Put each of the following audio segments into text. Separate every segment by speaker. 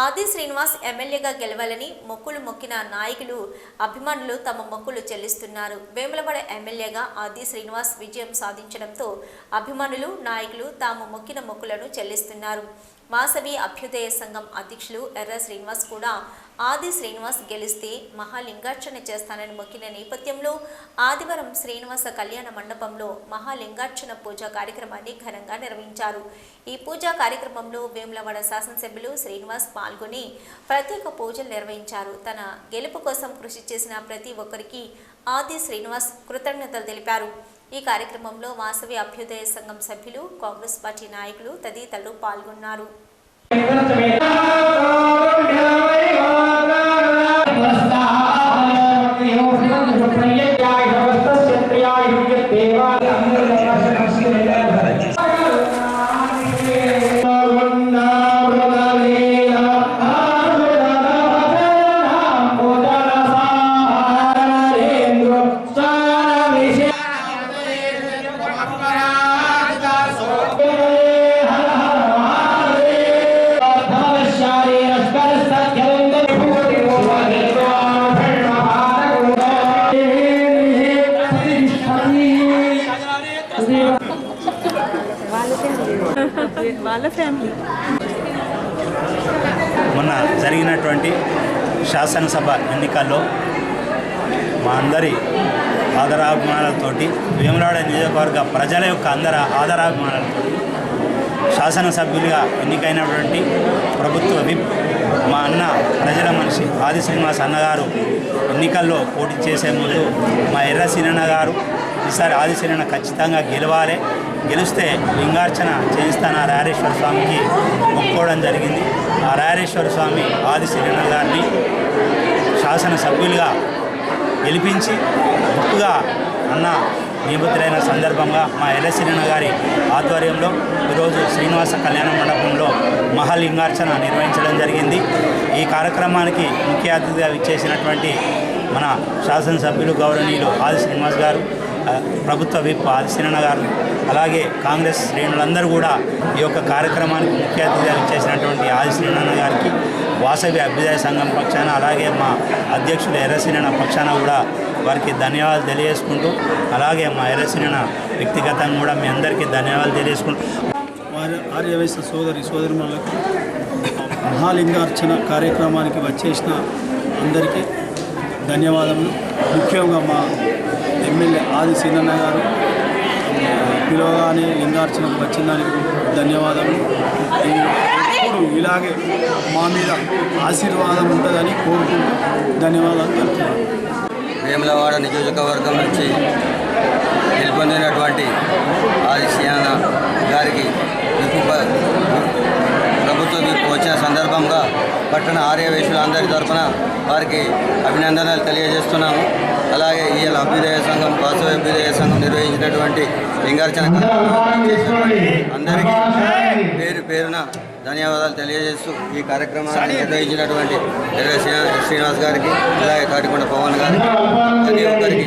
Speaker 1: ఆది శ్రీనివాస్ ఎమ్మెల్యేగా గెలవాలని మొక్కులు మొక్కిన నాయకులు అభిమానులు తమ మొక్కులు చెల్లిస్తున్నారు. వేములవాడ ఎమ్మెల్యేగా ఆది శ్రీనివాస్ విజయం సాధించడంతో అభిమానులు నాయకులు తాము మొక్కిన మొక్కులను చెల్లిస్తున్నారు. వాసవి అభ్యుదయ సంఘం అధ్యక్షులు ఎర్ర శ్రీనివాస్ కూడా ఆది శ్రీనివాస్ గెలిస్తే మహాలింగార్చన చేస్తానని మొక్కిన నేపథ్యంలో ఆదివారం శ్రీనివాస కళ్యాణ మండపంలో మహాలింగార్చన పూజ కార్యక్రమాన్ని ఘనంగా నిర్వహించారు. ఈ పూజా కార్యక్రమంలో వేములవాడ శాసనసభ్యులు శ్రీనివాస్ పాల్గొని ప్రత్యేక పూజలు నిర్వహించారు. తన గెలుపు కోసం కృషి చేసిన ప్రతి ఒక్కరికి ఆది శ్రీనివాస్ కృతజ్ఞతలు తెలిపారు. ఈ కార్యక్రమంలో వాసవి అభ్యుదయ సంఘం సభ్యులు కాంగ్రెస్ పార్టీ నాయకులు తదితరులు పాల్గొన్నారు.
Speaker 2: వాళ్ళ ఫ్యామిలీ.
Speaker 3: మొన్న జరిగినటువంటి శాసనసభ ఎన్నికల్లో మా అందరి ఆదరాభిమానాలతోటి వేములాడ నియోజకవర్గ ప్రజల యొక్క అందరి ఆదరాభిమానాలతో శాసనసభ్యులుగా ఎన్నికైనటువంటి ప్రభుత్వ విప్ మా అన్న ప్రజల మనిషి ఆది శ్రీనివాస్ అన్నగారు ఎన్నికల్లో పోటీ చేసే ముందు మా ఎర్ర సీనన్న గారు ఈసారి ఆది శ్రీనన్న ఖచ్చితంగా గెలవాలి. గెలిస్తే లింగార్చన చేయిస్తాను ఆ రారేశ్వర స్వామికి మొక్కోవడం జరిగింది. ఆ రారేశ్వర స్వామి ఆది శ్రీనన్న గారిని శాసనసభ్యులుగా గెలిపించి ముక్కుగా అన్న నియమితులైన సందర్భంగా మా ఎర్రసిరిన గారి ఆధ్వర్యంలో ఈరోజు శ్రీనివాస కళ్యాణ మండపంలో మహాలింగార్చన నిర్వహించడం జరిగింది. ఈ కార్యక్రమానికి ముఖ్య అతిథిగా విచ్చేసినటువంటి మన శాసనసభ్యులు గౌరవనీయులు ఆది శ్రీనివాస్ గారు ప్రభుత్వ విప్ ఆదిశీనన్న గారు అలాగే కాంగ్రెస్ శ్రేణులందరూ కూడా ఈ యొక్క కార్యక్రమానికి ముఖ్య అతిథిగా ఇచ్చేసినటువంటి ఆదిశ్రీనన్న గారికి వాసవి అభ్యుదయ సంఘం పక్షాన అలాగే మా అధ్యక్షుడు ఎర్రసీనన్న పక్షాన కూడా వారికి ధన్యవాదాలు తెలియజేసుకుంటూ అలాగే మా ఎర్రసీనన్న వ్యక్తిగతంగా కూడా మీ అందరికీ ధన్యవాదాలు తెలియజేసుకుంటూ.
Speaker 4: వారి ఆర్యవైశ్య సోదరి సోదరిమణులకు మహాలింగార్చన కార్యక్రమానికి వచ్చేసిన అందరికీ ధన్యవాదములు ముఖ్యంగా మా ఎమ్మెల్యే ఆది సీనన్న గారు పిలవగానే లింగార్చనకు వచ్చిందానికి ధన్యవాదములు ఎప్పుడు ఇలాగే మా మీద ఆశీర్వాదం ఉంటుందని కోరుకుంటూ ధన్యవాదాలు తెలుపుతున్నాను
Speaker 5: వేములవాడ నియోజకవర్గం నుంచి గెలుపొందినటువంటి ఆది సీనన్న గారికి ప్రభుత్వం వచ్చిన సందర్భంగా పట్టణ ఆర్యవేశులందరి తరఫున వారికి అభినందనలు తెలియజేస్తున్నాము. అలాగే ఈయన అభ్యుదయ సంఘం వాసవ అభ్యుదయ సంఘం నిర్వహించినటువంటి లింగార్చన అందరికీ పేరు పేరున ధన్యవాదాలు తెలియజేస్తూ ఈ కార్యక్రమాన్ని నిర్వహించినటువంటి ఎర్ర శ్రీనివాస్ గారికి అలాగే కాటికొండ పవన్ గారికి ప్రతి ఒక్కరికి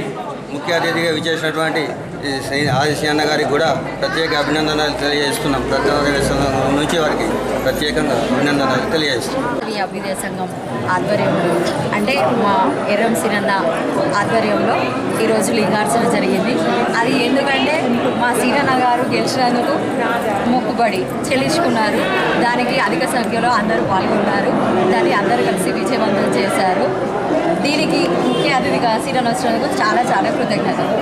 Speaker 5: ముఖ్య అతిథిగా విచ్చేసినటువంటి ఆదిశి అన్న గారికి కూడా ప్రత్యేక అభినందనలు తెలియజేస్తున్నాం. ప్రతి సంఘం నుంచి వారికి ప్రత్యేకంగా అభినందనలు తెలియజేస్తున్నాం.
Speaker 6: ఈ అభ్యుదయ సంఘం ఆధ్వర్యంలో అంటే మా ఎర్రం సిరన్న ఆధ్వర్యంలో ఈరోజు లింగార్చన జరిగింది. అది ఎందుకంటే మా సీరన్న గారు గెలిచినందుకు మొక్కుబడి చెల్లించుకున్నారు. దానికి అధిక సంఖ్యలో అందరూ పాల్గొన్నారు. దాన్ని అందరూ కలిసి విజయవంతం చేశారు. దీనికి ముఖ్య అతిథిగా సీనన్న వచ్చినందుకు చాలా చాలా కృతజ్ఞతలు.